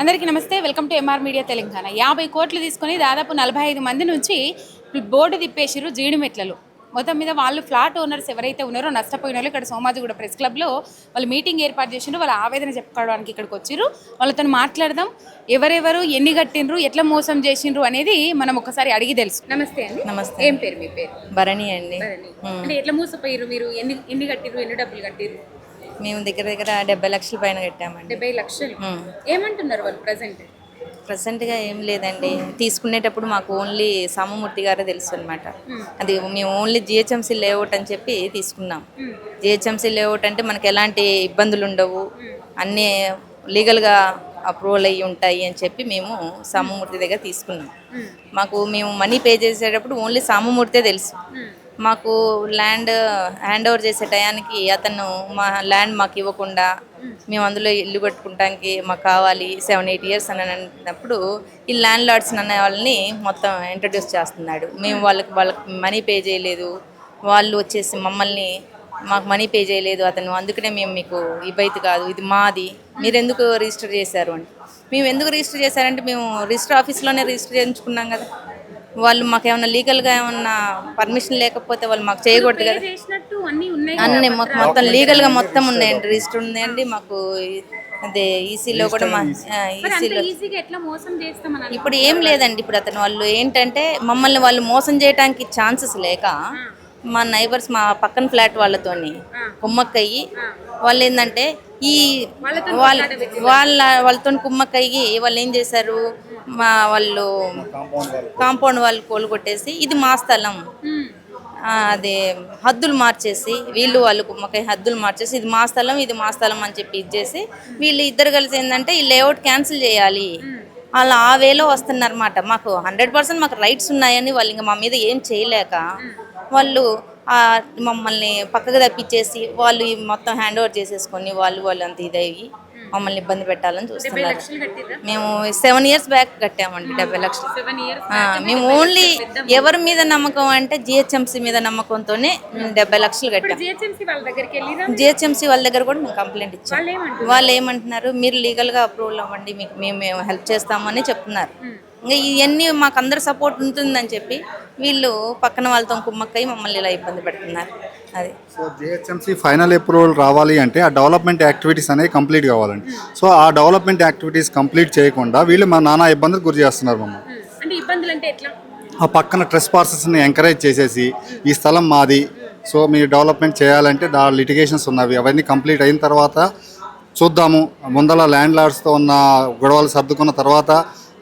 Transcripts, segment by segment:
అందరికీ నమస్తే. Welcome to M R media Telangana. యాభై కోట్లు తీసుకొని దాదాపు నలభై ఐదు మంది నుంచి బోర్డు తిప్పేసిరు జీడిమెట్లలో మొత్తం మీద వాళ్ళు ఫ్లాట్ ఓనర్స్ ఎవరైతే ఉన్నారో నష్టపోయిన వాళ్ళు ఇక్కడ సోమాజిగూడ ప్రెస్ క్లబ్లో వాళ్ళు మీటింగ్ ఏర్పాటు చేసిండ్రు. వాళ్ళ ఆవేదన చెప్పుకోవడానికి ఇక్కడికి వచ్చిర్రు. వాళ్ళతో మాట్లాడదాం. ఎవరెవరు ఎన్ని కట్టిండ్రు ఎట్లా మోసం చేసిండ్రు అనేది మనం ఒకసారి అడిగి తెలుసు. నమస్తే అండి. నమస్తే. ఏం పేరు మీ పేరు? భరణి అండి. ఎట్లా మోసపోయారు మీరు? ఎన్ని ఎన్ని కట్టిర్రు ఎన్ని డబ్బులు కట్టిర్రు? మేము దగ్గర దగ్గర డెబ్బై లక్షల పైన కట్టామండి. డెబ్బై లక్షలు. ఏమంటున్నారు వాళ్ళు ప్రజెంట్ ప్రజెంట్గా ఏం లేదండి. తీసుకునేటప్పుడు మాకు ఓన్లీ సామమూర్తి గారే తెలుసు అనమాట అది మేము ఓన్లీ జిహెచ్ఎంసీ లేఅవుట్ అని చెప్పి తీసుకున్నాం. జిహెచ్ఎంసీ లేఅవుట్ అంటే మనకి ఎలాంటి ఇబ్బందులు ఉండవు. అన్నీ లీగల్గా అప్రూవల్ అయ్యి ఉంటాయి అని చెప్పి మేము సామమూర్తి దగ్గర తీసుకున్నాం. మాకు మేము మనీ పే చేసేటప్పుడు ఓన్లీ సామమూర్తే తెలుసు. మాకు ల్యాండ్ హ్యాండ్ ఓవర్ చేసే టయానికి అతను మా ల్యాండ్ మాకు ఇవ్వకుండా మేము అందులో ఇల్లు కట్టుకుంటానికి మాకు కావాలి సెవెన్ ఎయిట్ ఇయర్స్ అని అన్నప్పుడు ఈ ల్యాండ్ లార్డ్స్ అనే వాళ్ళని మొత్తం ఇంట్రడ్యూస్ చేస్తున్నాడు. మేము వాళ్ళకి వాళ్ళకి మనీ పే చేయలేదు. వాళ్ళు వచ్చేసి మమ్మల్ని మాకు మనీ పే చేయలేదు అతను. అందుకనే మేము మీకు ఇబ్బంది కాదు ఇది మాది. మీరు ఎందుకు రిజిస్టర్ చేశారు అంటే మేము ఎందుకు రిజిస్టర్ చేశారంటే మేము రిజిస్టర్ ఆఫీస్లోనే రిజిస్టర్ చేయించుకున్నాం కదా. వాళ్ళు మాకు ఏమన్నా లీగల్గా ఏమన్నా పర్మిషన్ లేకపోతే వాళ్ళు మాకు చేయకూడదు కదా. చేసినట్టు అన్ని ఉన్నాయి అన్నీ మాకు మొత్తం లీగల్గా మొత్తం ఉన్నాయండి రిజిస్టర్ ఉందండి మాకు అదే ఈసీలో కూడా మా ఈసీలో. ఇప్పుడు ఏం లేదండి ఇప్పుడు అతను వాళ్ళు ఏంటంటే మమ్మల్ని వాళ్ళు మోసం చేయడానికి ఛాన్సెస్ లేక మా నైబర్స్ మా పక్కన ఫ్లాట్ వాళ్ళతోని కుమ్మక్కయ్యి వాళ్ళు ఏంటంటే ఈ వాళ్ళ వాళ్ళ వాళ్ళతో కుమ్మక్కయ్యి వాళ్ళు ఏం చేశారు? మా వాళ్ళు కాంపౌండ్ వాళ్ళు కోలు కొట్టేసి ఇది మా స్థలం. అదే హద్దులు మార్చేసి వీళ్ళు వాళ్ళు కుమ్మకాయ హద్దులు మార్చేసి ఇది మా స్థలం ఇది మా స్థలం అని చెప్పి ఇచ్చేసి వీళ్ళు ఇద్దరు కలిసి ఏంటంటే ఈ లేఅవుట్ క్యాన్సిల్ చేయాలి. అలా ఆ వేలో వస్తున్నారన్నమాట. మాకు హండ్రెడ్ పర్సెంట్ మాకు రైట్స్ ఉన్నాయని వాళ్ళు ఇంకా మా మీద ఏం చేయలేక వాళ్ళు మమ్మల్ని పక్కకు తప్పించేసి వాళ్ళు మొత్తం హ్యాండ్ ఓవర్ చేసేసుకొని వాళ్ళు వాళ్ళు అంత ఇదయ్యి మమ్మల్ని ఇబ్బంది పెట్టాలని చూస్తున్నారు. లక్షలు మేము సెవెన్ ఇయర్స్ బ్యాక్ కట్టామండి డెబ్బై లక్షలు. ఇయర్స్ ఆ, మేము ఓన్లీ ఎవరి మీద నమ్మకం అంటే జిహెచ్ఎంసీ మీద నమ్మకంతోనే మేము డెబ్బై లక్షలు కట్టాం. జిహెచ్ఎంసీ వాళ్ళ దగ్గర కూడా మేము కంప్లైంట్ ఇచ్చాం. వాళ్ళు ఏమంటున్నారు మీరు లీగల్గా అప్రూవల్ అవ్వండి మీకు మేము మేము హెల్ప్ చేస్తామని చెప్తున్నారు. ఇంకా ఇవన్నీ మాకు అందరు సపోర్ట్ ఉంటుందని చెప్పి వీళ్ళు పక్కన వాళ్ళతో కుమ్మక్కై మమ్మల్ని ఇలా ఇబ్బంది పెడుతున్నారు. అది. సో జిహెచ్ఎంసీ ఫైనల్ అప్రూవల్ రావాలి అంటే ఆ డెవలప్మెంట్ యాక్టివిటీస్ అనేవి కంప్లీట్ కావాలండి. సో ఆ డెవలప్మెంట్ యాక్టివిటీస్ కంప్లీట్ చేయకుండా వీళ్ళు మా నానా ఇబ్బందులు గురి చేస్తున్నారు మమ్మల్ని. అంటే ఇబ్బందులు అంటే ఎట్లా? ఆ పక్కన ట్రెస్ పార్సెస్ని ఎంకరేజ్ చేసేసి ఈ స్థలం మాది. సో మీరు డెవలప్మెంట్ చేయాలంటే దా లిటిగేషన్స్ ఉన్నవి. అవన్నీ కంప్లీట్ అయిన తర్వాత చూద్దాము. ముందల ల్యాండ్ లార్డ్స్తో ఉన్న గొడవలు సర్దుకున్న తర్వాత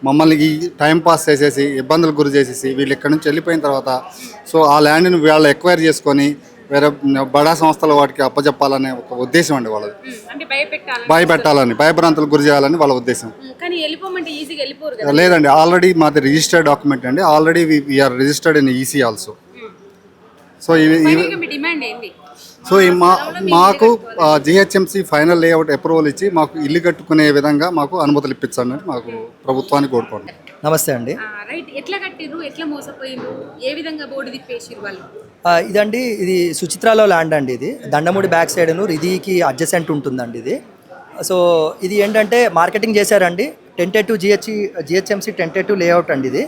మమ్మల్ని ఈ టైం పాస్ చేసేసి ఇబ్బందులు గురి చేసేసి వీళ్ళు ఇక్కడ నుంచి వెళ్ళిపోయిన తర్వాత సో ఆ ల్యాండ్ని వాళ్ళు ఎక్వైర్ చేసుకొని వేరే బడా సంస్థల వాటికి అప్పచెప్పాలనే ఒక ఉద్దేశం అండి వాళ్ళది. భయపెట్టాలని భయభ్రాంతులకు గురి చేయాలని వాళ్ళ ఉద్దేశం. లేదండి ఆల్రెడీ మాది రిజిస్టర్డ్ డాక్యుమెంట్ అండి. Already we are registered in EC also. So ఇవి సో ఈ మా మాకు జిహెచ్ఎంసీ ఫైనల్ లేఅవుట్ అప్రూవల్ ఇచ్చి మాకు ఇల్లు కట్టుకునే విధంగా మాకు అనుమతులు ఇప్పించండి. అని మాకు ప్రభుత్వానికి కోరుకోండి. నమస్తే అండి. రైట్. ఎట్లా కట్టిర్రు? ఎట్లా మోసపోయిర్రు ఏ విధంగా బోర్డు తిప్పేసిర్రు వాళ్ళు? ఆ, ఇదండి ఇది సుచిత్రాలో ల్యాండ్ అండి ఇది. దండముడి బ్యాక్ సైడ్ను రిదికి అడ్జసెంట్ ఉంటుందండి ఇది. సో ఇది ఏంటంటే మార్కెటింగ్ చేశారండి. Tentative G H GHMC tentative layout అండి ఇది.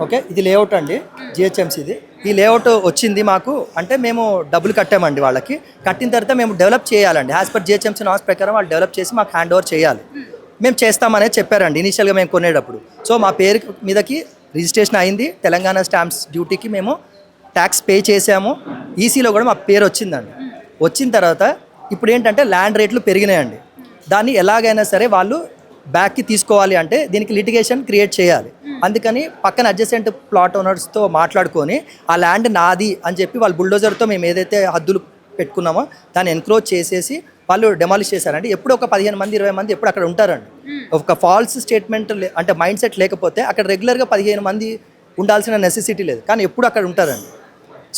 ఓకే? ఇది లేఅవుట్ అండి జిహెచ్ఎంసీది ఈ లేఅవుట్ వచ్చింది మాకు. అంటే మేము డబ్బులు కట్టామండి వాళ్ళకి. కట్టిన తర్వాత మేము డెవలప్ చేయాలండి. యాజ్ పర్ జిహెచ్ఎంసీ నామ్స్ ప్రకారం వాళ్ళు డెవలప్ చేసి మాకు హ్యాండ్ ఓవర్ చేయాలి. మేము చేస్తామనేది చెప్పారండి. ఇనీషియల్గా మేము కొనేటప్పుడు. సో మా పేరు మీదకి రిజిస్ట్రేషన్ అయింది. తెలంగాణ స్టాంప్స్ డ్యూటీకి మేము ట్యాక్స్ పే చేసాము ఈసీలో కూడా మా పేరు వచ్చిందండి. వచ్చిన తర్వాత ఇప్పుడు ఏంటంటే ల్యాండ్ రేట్లు పెరిగినాయండి. దాన్ని ఎలాగైనా సరే వాళ్ళు బ్యాక్కి తీసుకోవాలి అంటే దీనికి లిటిగేషన్ క్రియేట్ చేయాలి. అందుకని పక్కన అడ్జసెంట్ ప్లాట్ ఓనర్స్తో మాట్లాడుకొని ఆ ల్యాండ్ నాది అని చెప్పి వాళ్ళు బుల్డోజర్తో మేము ఏదైతే హద్దులు పెట్టుకున్నామో దాన్ని ఎన్క్రోచ్ చేసేసి వాళ్ళు డెమాలిష్ చేశారండి. ఎప్పుడు ఒక పదిహేను మంది ఇరవై మంది ఎప్పుడు అక్కడ ఉంటారండి. ఒక ఫాల్స్ స్టేట్మెంట్ అంటే మైండ్ సెట్ లేకపోతే అక్కడ రెగ్యులర్గా పదిహేను మంది ఉండాల్సిన నెసెసిటీ లేదు. కానీ ఎప్పుడు అక్కడ ఉంటారండి.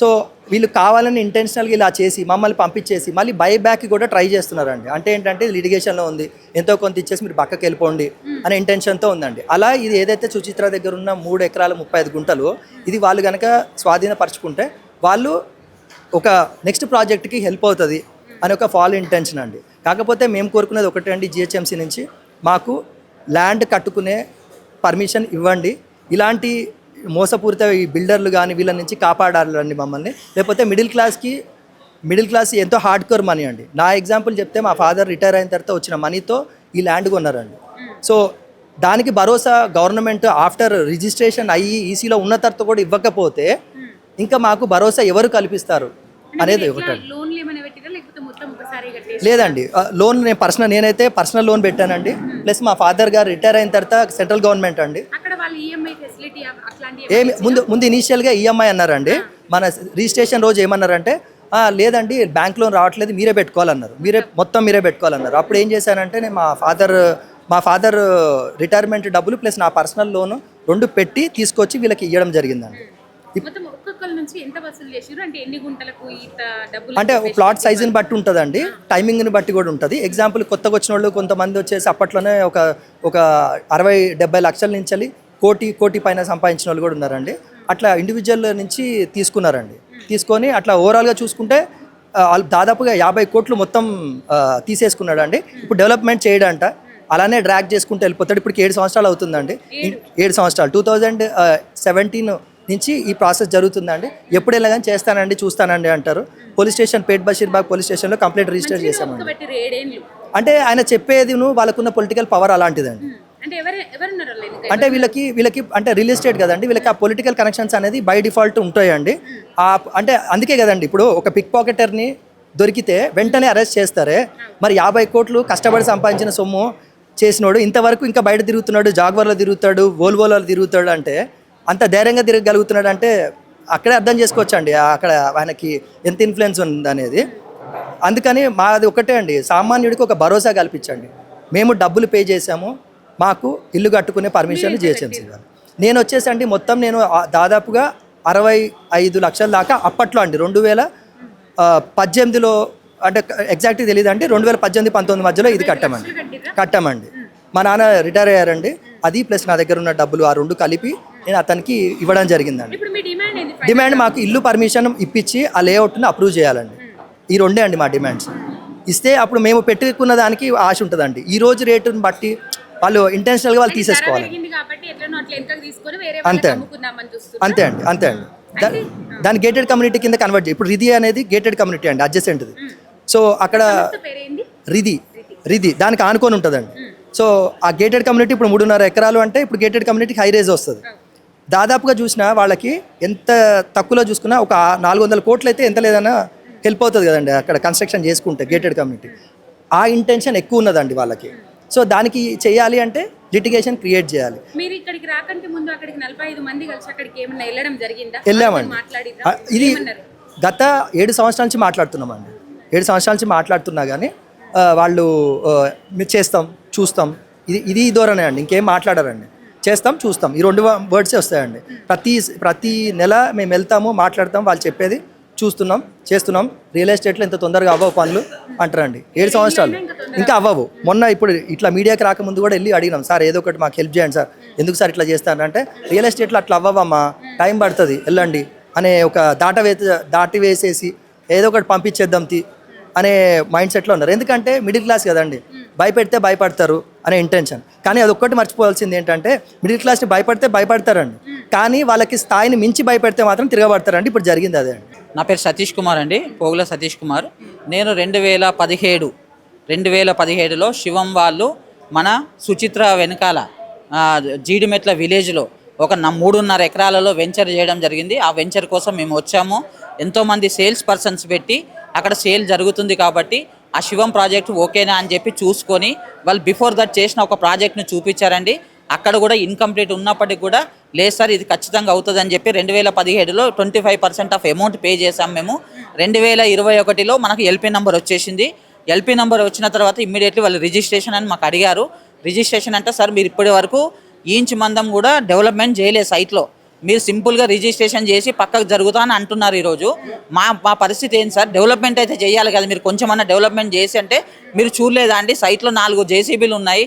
సో వీళ్ళు కావాలని ఇంటెన్షనల్గా ఇలా చేసి మమ్మల్ని పంపించేసి మళ్ళీ బై బ్యాక్ కూడా ట్రై చేస్తున్నారండి. అంటే ఏంటంటే లిటిగేషన్లో ఉంది ఎంతో కొంత ఇచ్చేసి మీరు పక్కకి వెళ్ళిపోండి అనే ఇంటెన్షన్తో ఉందండి. అలా ఇది ఏదైతే సుచిత్ర దగ్గర ఉన్న మూడు ఎకరాల ముప్పై ఐదు గుంటలు ఇది వాళ్ళు కనుక స్వాధీనపరచుకుంటే వాళ్ళు ఒక నెక్స్ట్ ప్రాజెక్ట్కి హెల్ప్ అవుతుంది అని ఒక ఫాల్ ఇంటెన్షన్ అండి. కాకపోతే మేము కోరుకునేది ఒకటే అండి జిహెచ్ఎంసీ నుంచి మాకు ల్యాండ్ కట్టుకునే పర్మిషన్ ఇవ్వండి. ఇలాంటి మోసపూరిత ఈ బిల్డర్లు కానీ వీళ్ళ నుంచి కాపాడాలండి మమ్మల్ని. లేకపోతే మిడిల్ క్లాస్కి మిడిల్ క్లాస్ ఎంతో హార్డ్ కోర్ మనీ అండి. నా ఎగ్జాంపుల్ చెప్తే మా ఫాదర్ రిటైర్ అయిన తర్వాత వచ్చిన మనీతో ఈ ల్యాండ్ కొన్నారండి. సో దానికి భరోసా గవర్నమెంట్ ఆఫ్టర్ రిజిస్ట్రేషన్ అయ్యి ఈసీలో ఉన్న తర్వాత కూడా ఇవ్వకపోతే ఇంకా మాకు భరోసా ఎవరు కల్పిస్తారు అనేది ఒకటి లేదండి. లోన్ నేను పర్సనల్ నేనైతే పర్సనల్ లోన్ పెట్టానండి. ప్లస్ మా ఫాదర్ గారు రిటైర్ అయిన తర్వాత సెంట్రల్ గవర్నమెంట్ అండి. అట్లాంటి ఏమి ముందు ముందు ఇనీషియల్గా ఈఎంఐ అన్నారండి. మన రిజిస్ట్రేషన్ రోజు ఏమన్నారంటే "ఆ, లేదండి బ్యాంక్ లోన్ రావట్లేదు మీరే పెట్టుకోవాలన్నారు. మీరే మొత్తం మీరే పెట్టుకోవాలన్నారు. అప్పుడు ఏం చేశానంటే నేను మా ఫాదర్ మా ఫాదర్ రిటైర్మెంట్ డబ్బులు ప్లస్ నా పర్సనల్ లోన్ రెండు పెట్టి తీసుకొచ్చి వీళ్ళకి ఇవ్వడం జరిగిందండి. అంటే ప్లాట్ సైజుని బట్టి ఉంటుందండి. టైమింగ్ని బట్టి కూడా ఉంటుంది. ఎగ్జాంపుల్ కొత్తగా వచ్చిన వాళ్ళు కొంతమంది వచ్చేసి అప్పట్లోనే ఒక ఒక అరవై డెబ్బై లక్షల నుంచి కోటి కోటి పైన సంపాదించిన వాళ్ళు కూడా ఉన్నారండి. అట్లా ఇండివిజువల్ నుంచి తీసుకున్నారండి. తీసుకొని అట్లా ఓవరాల్గా చూసుకుంటే దాదాపుగా యాభై కోట్లు మొత్తం ఆ, తీసేసుకున్నాడండి. ఇప్పుడు డెవలప్మెంట్ చేయడంట. అలానే డ్రాగ్ చేసుకుంటూ వెళ్ళిపోతాడు. ఇప్పటికి ఏడు సంవత్సరాలు అవుతుందండి. ఏడు. సంవత్సరాలు. టూ థౌజండ్ సెవెంటీన్ నుంచి ఈ ప్రాసెస్ జరుగుతుందండి. ఎప్పుడు వెళ్ళగానే చేస్తానండి చూస్తానండి అంటారు. పోలీస్ స్టేషన్ పేట్ బషీర్బాగ్ పోలీస్ స్టేషన్లో కంప్లైంట్ రిజిస్టర్ చేశామండి. అంటే ఆయన చెప్పేది వాళ్ళకున్న పొలిటికల్ పవర్ అలాంటిదండి. అంటే వీళ్ళకి వీళ్ళకి అంటే రియల్ ఎస్టేట్ కదండి వీళ్ళకి ఆ పొలిటికల్ కనెక్షన్స్ అనేది బై డిఫాల్ట్ ఉంటాయండి. ఆ అంటే అందుకే కదండి ఇప్పుడు ఒక పిక్ పాకెటర్ని దొరికితే వెంటనే అరెస్ట్ చేస్తారే. మరి యాభై కోట్లు కష్టపడి సంపాదించిన సొమ్ము చేసినోడు ఇంతవరకు ఇంకా బయట తిరుగుతున్నాడు జాగ్వర్లో తిరుగుతాడు వోల్వోలో తిరుగుతాడు అంటే అంత ధైర్యంగా తిరగలుగుతున్నాడు అంటే అక్కడే అర్థం చేసుకోవచ్చండి. అక్కడ ఆయనకి ఎంత ఇన్ఫ్లుయెన్స్ ఉంది అనేది అందుకని మాది ఒకటే అండి సామాన్యుడికి ఒక భరోసా కల్పించండి. మేము డబ్బులు పే చేసాము మాకు ఇల్లు కట్టుకునే పర్మిషన్ జిహెచ్ఎంసీ వాళ్ళు నేను వచ్చేసి అండి మొత్తం నేను దాదాపుగా అరవై ఐదు లక్షల దాకా అప్పట్లో అండి రెండు వేల పద్దెనిమిదిలో అంటే ఎగ్జాక్ట్గా తెలియదు అండి రెండు వేల పద్దెనిమిది పంతొమ్మిది మధ్యలో ఇది కట్టామండి. కట్టామండి. మా నాన్న రిటైర్ అయ్యారండి అది ప్లస్ నా దగ్గర ఉన్న డబ్బులు ఆ రెండు కలిపి నేను అతనికి ఇవ్వడం జరిగిందండి. డిమాండ్ మాకు ఇల్లు పర్మిషన్ ఇప్పించి ఆ లేఅవుట్ని అప్రూవ్ చేయాలండి. ఈ రెండే అండి మా డిమాండ్స్. ఇస్తే అప్పుడు మేము పెట్టుకున్న దానికి ఆశ ఉంటుందండి. ఈ రోజు రేటుని బట్టి వాళ్ళు ఇంటెన్షనల్గా వాళ్ళు తీసేసుకోవాలి. అంతే అంతే అండి అంతే అండి. దాని గేటెడ్ కమ్యూనిటీ కింద కన్వర్ట్ చేయి. ఇప్పుడు రిది అనేది గేటెడ్ కమ్యూనిటీ అండి అడ్జసెంట్ది సో అక్కడ రిది. రిది. దానికి ఆనుకొని ఉంటుందండి. సో ఆ గేటెడ్ కమ్యూనిటీ ఇప్పుడు మూడున్నర ఎకరాలు అంటే ఇప్పుడు గేటెడ్ కమ్యూనిటీకి హై రేజ్ వస్తుంది. దాదాపుగా చూసినా వాళ్ళకి ఎంత తక్కువలో చూసుకున్నా ఒక నాలుగు వందల కోట్లు అయితే ఎంత లేదన్నా హెల్ప్ అవుతుంది కదండి అక్కడ కన్స్ట్రక్షన్ చేసుకుంటే గేటెడ్ కమ్యూనిటీ ఆ ఇంటెన్షన్ ఎక్కువ ఉన్నదండి వాళ్ళకి. సో దానికి చేయాలి అంటే లిటిగేషన్ క్రియేట్ చేయాలి. మీరు ఇక్కడికి రాకంటే ముందు అక్కడికి నలభై ఐదు మంది కలిసి అక్కడికి ఏమన్నా వెళ్ళడం జరిగిందా? వెళ్ళామండి. ఇది? గత ఏడు సంవత్సరాల నుంచి మాట్లాడుతున్నామండి. ఏడు సంవత్సరాల నుంచి మాట్లాడుతున్నా కానీ వాళ్ళు చేస్తాం చూస్తాం. ఇది ఇది ధోరణే అండి. ఇంకేం మాట్లాడారండి. చేస్తాం చూస్తాం. ఈ రెండు వర్డ్సే వస్తాయండి. ప్రతి ప్రతి నెల మేము వెళ్తాము మాట్లాడతాం వాళ్ళు చెప్పేది చూస్తున్నాం చేస్తున్నాం. రియల్ ఎస్టేట్లో ఇంత తొందరగా అవ్వవు పనులు అంటారండి. ఏడు సంవత్సరాలు. ఇంకా అవ్వవు. మొన్న ఇప్పుడు ఇట్లా మీడియాకి రాకముందు కూడా వెళ్ళి అడిగినాం సార్ ఏదో ఒకటి మాకు హెల్ప్ చేయండి సార్. ఎందుకు సార్ ఇట్లా చేస్తారంటే రియల్ ఎస్టేట్లో అట్లా అవ్వవమ్మా. టైం పడుతుంది. వెళ్ళండి. అనే ఒక దాటవే దాటి వేసేసి ఏదో ఒకటి పంపించేద్దాం తి అనే మైండ్ సెట్లో ఉన్నారు. ఎందుకంటే మిడిల్ క్లాస్ కదండి. భయపెడితే భయపడతారు అనే ఇంటెన్షన్ కానీ అది ఒక్కటి మర్చిపోవాల్సింది ఏంటంటే మిడిల్ క్లాస్ని భయపడితే భయపడతారండి. కానీ వాళ్ళకి స్థాయిని మించి భయపెడితే మాత్రం తిరగబడతారండి. ఇప్పుడు జరిగింది అదే నా పేరు సతీష్ కుమార్ అండి. పోగుల సతీష్ కుమార్. నేను రెండు వేల పదిహేడు రెండు వేల పదిహేడులో శివం వాళ్ళు మన సుచిత్ర వెనకాల జీడిమెట్ల విలేజ్లో ఒక న- మూడున్నర ఎకరాలలో వెంచర్ చేయడం జరిగింది. ఆ వెంచర్ కోసం మేము వచ్చాము. ఎంతోమంది సేల్స్ పర్సన్స్ పెట్టి అక్కడ సేల్ జరుగుతుంది కాబట్టి ఆ శివం ప్రాజెక్ట్ ఓకేనా అని చెప్పి చూసుకొని వాళ్ళు బిఫోర్ దట్ చేసిన ఒక ప్రాజెక్ట్ను చూపించారండి. అక్కడ కూడా ఇన్కంప్లీట్ ఉన్నప్పటికీ కూడా లేదు సార్ ఇది ఖచ్చితంగా అవుతుంది అని చెప్పి రెండు వేల పదిహేడులో twenty five percent of amount pay చేసాం మేము. రెండు వేల ఇరవై ఒకటిలో మనకు ఎల్పీ నెంబర్ వచ్చేసింది. ఎల్పీ నెంబర్ వచ్చిన తర్వాత ఇమ్మీడియట్లీ వాళ్ళు రిజిస్ట్రేషన్ అని మాకు అడిగారు. రిజిస్ట్రేషన్ అంటే సార్ మీరు ఇప్పటి వరకు మందం కూడా డెవలప్మెంట్ చేయలేదు సైట్లో. మీరు సింపుల్గా రిజిస్ట్రేషన్ చేసి పక్కకు జరుగుతా అని అంటున్నారు ఈరోజు. మా మా పరిస్థితి ఏంటి సార్? డెవలప్మెంట్ అయితే చేయాలి కదా మీరు కొంచెమన్నా డెవలప్మెంట్ చేసి అంటే మీరు చూడలేదా అండి? సైట్లో నాలుగు జేసీబీలు ఉన్నాయి.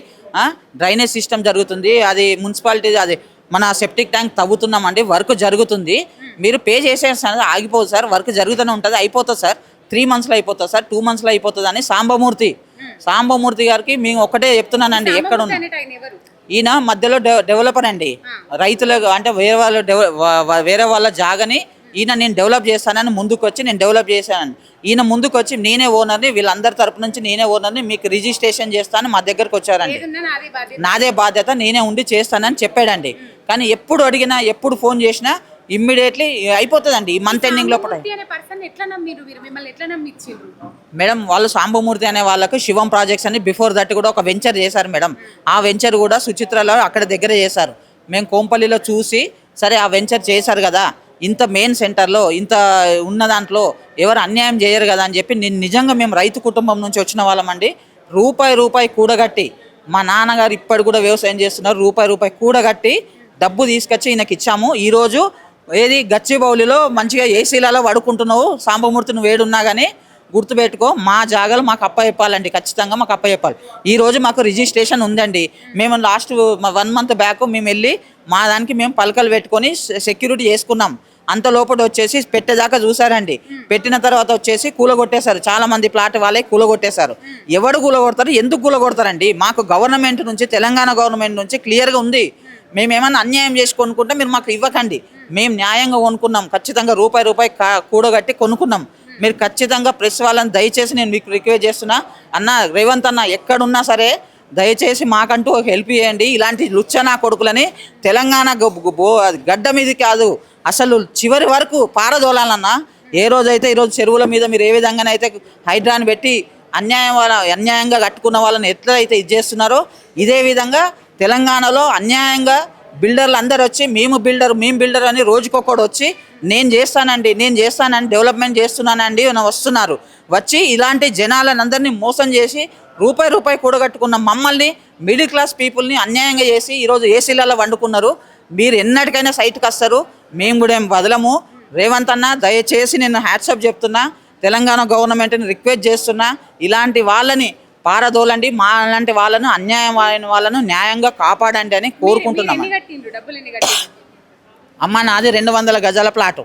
డ్రైనేజ్ సిస్టమ్ జరుగుతుంది. అది మున్సిపాలిటీ అది మన సెప్టిక్ ట్యాంక్ తవ్వుతున్నామండి. వర్క్ జరుగుతుంది. మీరు పే చేసే సార్. ఆగిపోదు సార్. వర్క్ జరుగుతూనే ఉంటుంది అయిపోతుంది సార్. త్రీ మంత్స్లో అయిపోతుంది సార్ టూ మంత్స్లో అయిపోతుంది అని సాంబమూర్తి. సాంబమూర్తి గారికి మేము ఒక్కటే చెప్తున్నానండి ఎక్కడ ఈయన మధ్యలో డెవ- డెవలపర్ అండి. రైతులకు అంటే వేరే వాళ్ళ వేరే వాళ్ళ జాగని ఈయన నేను డెవలప్ చేస్తానని ముందుకు వచ్చి నేను డెవలప్ చేశాను ఈయన ముందుకు వచ్చి నేనే ఓనర్ని వీళ్ళందరి తరపు నుంచి నేనే ఓనర్ని మీకు రిజిస్ట్రేషన్ చేస్తాను మా దగ్గరకు వచ్చారండి. నాదే బాధ్యత. నేనే ఉండి చేస్తానని చెప్పాడండి. కానీ ఎప్పుడు అడిగినా ఎప్పుడు ఫోన్ చేసినా ఇమ్మీడియట్లీ అయిపోతుందండి ఈ మంత్ ఎండింగ్ లోపల. మేడం వాళ్ళు సాంబమూర్తి అనే వాళ్ళకు శివం ప్రాజెక్ట్స్ అని బిఫోర్ దట్ కూడా ఒక వెంచర్ చేశారు మేడం. ఆ వెంచర్ కూడా సుచిత్రలో అక్కడ దగ్గర చేశారు. మేము కోంపల్లిలో చూసి సరే ఆ వెంచర్ చేశారు కదా ఇంత మెయిన్ సెంటర్లో ఇంత ఉన్న దాంట్లో ఎవరు అన్యాయం చేయరు కదా అని చెప్పి నేను నిజంగా మేము రైతు కుటుంబం నుంచి వచ్చిన వాళ్ళమండి రూపాయి రూపాయి కూడగట్టి మా నాన్నగారు ఇప్పటి కూడా వ్యవసాయం చేస్తున్నారు రూపాయి రూపాయి కూడగట్టి డబ్బు తీసుకొచ్చి ఈయనకి ఇచ్చాము. ఈరోజు ఏది గచ్చిబౌలిలో మంచిగా ఏసీలలో పడుకుంటున్నావు సాంబమూర్తి నువ్వు వేడున్నా కానీ గుర్తుపెట్టుకో మా జాగాలు మాకు అప్ప చెప్పాలండి ఖచ్చితంగా మాకు అప్ప చెప్పాలి. ఈరోజు మాకు రిజిస్ట్రేషన్ ఉందండి. మేము లాస్ట్ వన్ మంత్ బ్యాక్ మేము వెళ్ళి మా దానికి మేము పలకలు పెట్టుకొని సెక్యూరిటీ చేసుకున్నాం. అంత లోపల వచ్చేసి పెట్టేదాకా చూసారండి పెట్టిన తర్వాత వచ్చేసి కూలగొట్టేశారు. చాలా మంది ప్లాట్ వాళ్ళే కూలగొట్టేశారు. ఎవడు కూలగొడతారు? ఎందుకు కూలగొడతారండి? మాకు గవర్నమెంట్ నుంచి తెలంగాణ గవర్నమెంట్ నుంచి క్లియర్గా ఉంది. మేము ఏమన్నా అన్యాయం చేసుకొనుకుంటే మీరు మాకు ఇవ్వకండి. మేము న్యాయంగా కొనుక్కున్నాం. ఖచ్చితంగా రూపాయి రూపాయి కా- కూడగట్టి కొనుక్కున్నాం. మీరు ఖచ్చితంగా ప్రెస్ వాళ్ళని దయచేసి నేను మీకు రిక్వెస్ట్ చేస్తున్నా. అన్న రేవంత్ అన్న ఎక్కడున్నా సరే దయచేసి మాకంటూ హెల్ప్ చేయండి. ఇలాంటి లుచ్చనా కొడుకులని తెలంగాణ గడ్డ మీది కాదు. అసలు చివరి వరకు పారదోలాలన్నా. ఏ రోజైతే ఈరోజు చెరువుల మీద మీరు ఏ విధంగానైతే హైడ్రాన్ పెట్టి అన్యాయం వాళ్ళ అన్యాయంగా కట్టుకున్న వాళ్ళని ఎట్లయితే ఇది చేస్తున్నారో ఇదే విధంగా తెలంగాణలో అన్యాయంగా బిల్డర్లు అందరు వచ్చి మేము బిల్డర్ మేము బిల్డర్ అని రోజుకొకడు వచ్చి నేను చేస్తానండి నేను చేస్తానని డెవలప్మెంట్ చేస్తున్నానండి అని వస్తున్నారు. వచ్చి ఇలాంటి జనాలను అందరినీ మోసం చేసి రూపాయి రూపాయి కూడగట్టుకున్న మమ్మల్ని మిడిల్ క్లాస్ పీపుల్ని అన్యాయంగా చేసి ఈరోజు ఏసీలలో వండుకున్నారు. మీరు ఎన్నటికైనా సైట్కి వస్తారు మేము కూడా ఏం వదలము. రేవంత్ అన్న దయచేసి నేను హ్యాట్సప్ చెప్తున్నా తెలంగాణ గవర్నమెంట్ని రిక్వెస్ట్ చేస్తున్నా ఇలాంటి వాళ్ళని పారదోలండి మా లాంటి వాళ్ళను అన్యాయం అయిన వాళ్ళను న్యాయంగా కాపాడండి అని కోరుకుంటున్నాం అమ్మ నాది రెండు వందల గజాల ప్లాటు.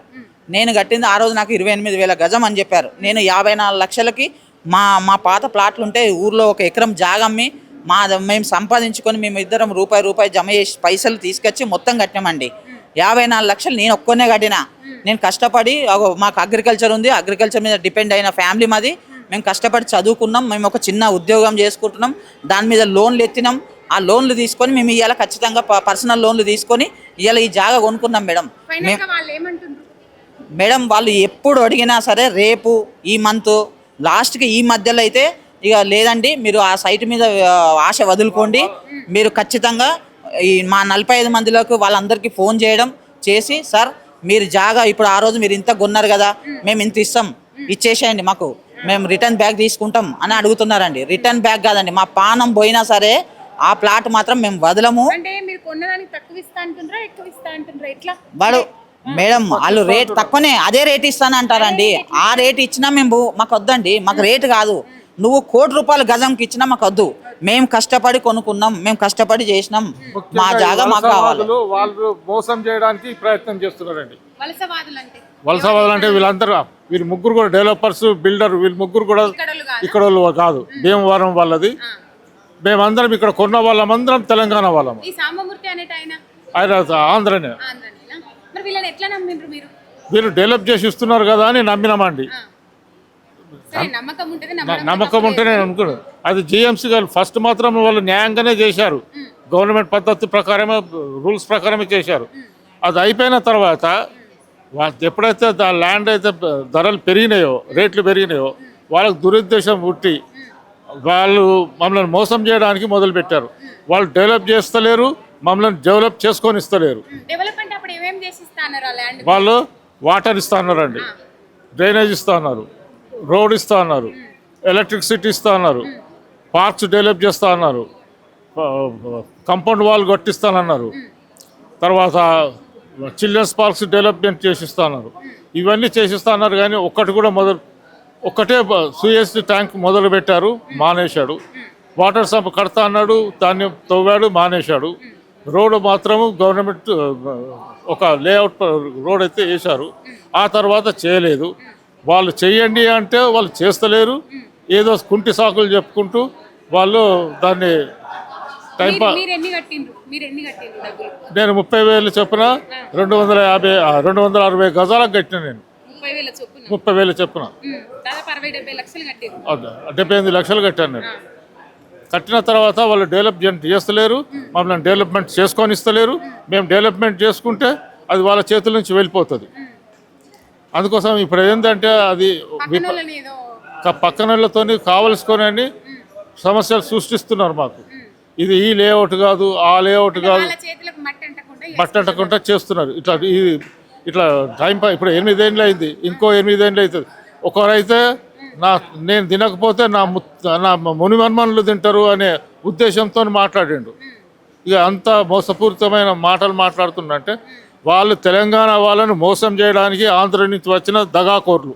నేను కట్టింది ఆ రోజు నాకు ఇరవై ఎనిమిది వేల గజం అని చెప్పారు. నేను యాభై నాలుగు లక్షలకి మా మా పాత ప్లాట్లు ఉంటే ఊర్లో ఒక ఎకరం జాగమ్మి మా మేము సంపాదించుకొని మేము ఇద్దరం రూపాయి రూపాయి జమ చేసి పైసలు తీసుకొచ్చి మొత్తం కట్టామండి యాభై నాలుగు లక్షలు నేను ఒక్కనే కట్టినా. నేను కష్టపడి మాకు అగ్రికల్చర్ ఉంది. అగ్రికల్చర్ మీద డిపెండ్ అయిన ఫ్యామిలీ మాది. మేము కష్టపడి చదువుకున్నాం మేము ఒక చిన్న ఉద్యోగం చేసుకుంటున్నాం దాని మీద లోన్లు ఎత్తినాం. ఆ లోన్లు తీసుకొని మేము ఇవాళ ఖచ్చితంగా పర్సనల్ లోన్లు తీసుకొని ఇవాళ ఈ జాగా కొనుక్కున్నాం మేడం. మేడం వాళ్ళు ఎప్పుడు అడిగినా సరే రేపు ఈ మంత్ లాస్ట్కి ఈ మధ్యలో అయితే ఇక లేదండి మీరు ఆ సైట్ మీద ఆశ వదులుకోండి. మీరు ఖచ్చితంగా ఈ మా నలభై ఐదు మందిలోకి వాళ్ళందరికీ ఫోన్ చేయడం చేసి సార్ మీరు జాగా ఇప్పుడు ఆ రోజు మీరు ఇంత కొన్నారు కదా మేము ఇంత ఇస్తాం. ఇచ్చేసేయండి మాకు. మేము రిటర్న్ బ్యాగ్ తీసుకుంటాం అని అడుగుతున్నారండి. రిటర్న్ బ్యాగ్ కాదండి మా పానం పోయినా సరే ఆ ప్లాట్ మాత్రం మేము వదలము. వాడు మేడం వాళ్ళు రేట్ తక్కువనే అదే రేట్ ఇస్తాను అంటారండి. ఆ రేట్ ఇచ్చినా మేము మాకు వద్దండి. మాకు రేట్ కాదు. నువ్వు కోటి రూపాయల గజంకి ఇచ్చినా మాకు వద్దు. మేము కష్టపడి కొనుక్కున్నాం మేము కష్టపడి చేసినాం. మా జాగా మాకు కావాలి. వాళ్ళు మోసం చేయడానికి ప్రయత్నం చేస్తున్నారండి. వలసవాదులు అంటే వీళ్ళందరూ వీళ్ళు ముగ్గురు కూడా డెవలపర్స్ బిల్డర్ వీళ్ళు ముగ్గురు కూడా. ఇక్కడ వాళ్ళు కాదు. భీమవరం వాళ్ళది. మేమందరం ఇక్కడ కొన్న వాళ్ళమందరం తెలంగాణ వాళ్ళం ఆయన? ఆంధ్రనే. వీళ్ళు డెవలప్ చేసి ఇస్తున్నారు కదా అని నమ్మినామండి. నమ్మకం ఉంటుంది న- నమ్మకం ఉంటే నేను అనుకున్నాను. అది జిఎంసీ గారు ఫస్ట్ మాత్రం వాళ్ళు న్యాయంగానే చేశారు. గవర్నమెంట్ పద్ధతి ప్రకారమే రూల్స్ ప్రకారమే చేశారు. అది అయిపోయిన తర్వాత వా- ఎప్పుడైతే దా ల్యాండ్ అయితే ధరలు పెరిగినాయో రేట్లు పెరిగినాయో వాళ్ళకి దురుద్దేశం పుట్టి వాళ్ళు మమ్మల్ని మోసం చేయడానికి మొదలుపెట్టారు. వాళ్ళు డెవలప్ చేస్తలేరు మమ్మల్ని డెవలప్ చేసుకొని ఇస్తలేరు. వాళ్ళు వాటర్ ఇస్తా అన్నారండి. డ్రైనేజ్ ఇస్తా అన్నారు. రోడ్ ఇస్తా అన్నారు. ఎలక్ట్రిసిటీ ఇస్తా అన్నారు. పార్క్స్ డెవలప్ చేస్తా అన్నారు. కంపౌండ్ వాల్ కట్టిస్తానన్నారు. తర్వాత చిల్డ్రన్స్ పార్క్స్ డెవలప్మెంట్ చేసిస్తున్నారు. ఇవన్నీ చేసిస్తా అన్నారు కానీ ఒక్కటి కూడా మొదలు ఒక్కటే సూయస్ ట్యాంక్ మొదలు పెట్టారు మానేశాడు. వాటర్ సంప్ కడతా అన్నాడు దాన్ని తవ్వాడు మానేశాడు. రోడ్డు మాత్రము గవర్నమెంట్ ఒక లేఅవుట్ రోడ్ అయితే వేశారు. ఆ తర్వాత చేయలేదు. వాళ్ళు చేయండి అంటే వాళ్ళు చేస్తలేరు. ఏదో కుంటి సాకులు చెప్పుకుంటూ వాళ్ళు దాన్ని టైం నేను ముప్పై వేలు చొప్పున రెండు వందల యాభై రెండు వందల అరవై గజాలకు కట్టిన నేను. ముప్పై వేల చొప్పున? డెబ్బై ఎనిమిది లక్షలు కట్టాను నేను. కట్టిన తర్వాత వాళ్ళు డెవలప్మెంట్ చేస్తలేరు మమ్మల్ని డెవలప్మెంట్ చేసుకొని ఇస్తలేరు. మేము డెవలప్మెంట్ చేసుకుంటే అది వాళ్ళ చేతుల నుంచి వెళ్ళిపోతుంది. అందుకోసం ఇప్పుడు ఏంటంటే అది విప- పక్కనోళ్ళని ఏదో క- పక్కన వాళ్ళతోని కావలసుకొని సమస్యలు సృష్టిస్తున్నారు మాకు. ఇది ఈ లేఅవుట్ కాదు ఆ లేఅవుట్ కాదు. బట్టకుండా చేస్తున్నారు. ఇట్లా ఈ ఇట్లా టైం పా ఇప్పుడు ఎనిమిదేళ్ళు అయింది ఇంకో ఎనిమిదేళ్ళు అవుతుంది. ఒకరైతే నా నేను తినకపోతే నా నా ముని మన్మనులు తింటారు అనే ఉద్దేశంతో మాట్లాడిండు. ఇక అంత మోసపూరితమైన మాటలు మాట్లాడుతుండంటే వాళ్ళు తెలంగాణ వాళ్ళని మోసం చేయడానికి ఆంధ్ర నుంచి వచ్చిన దగాకోర్లు.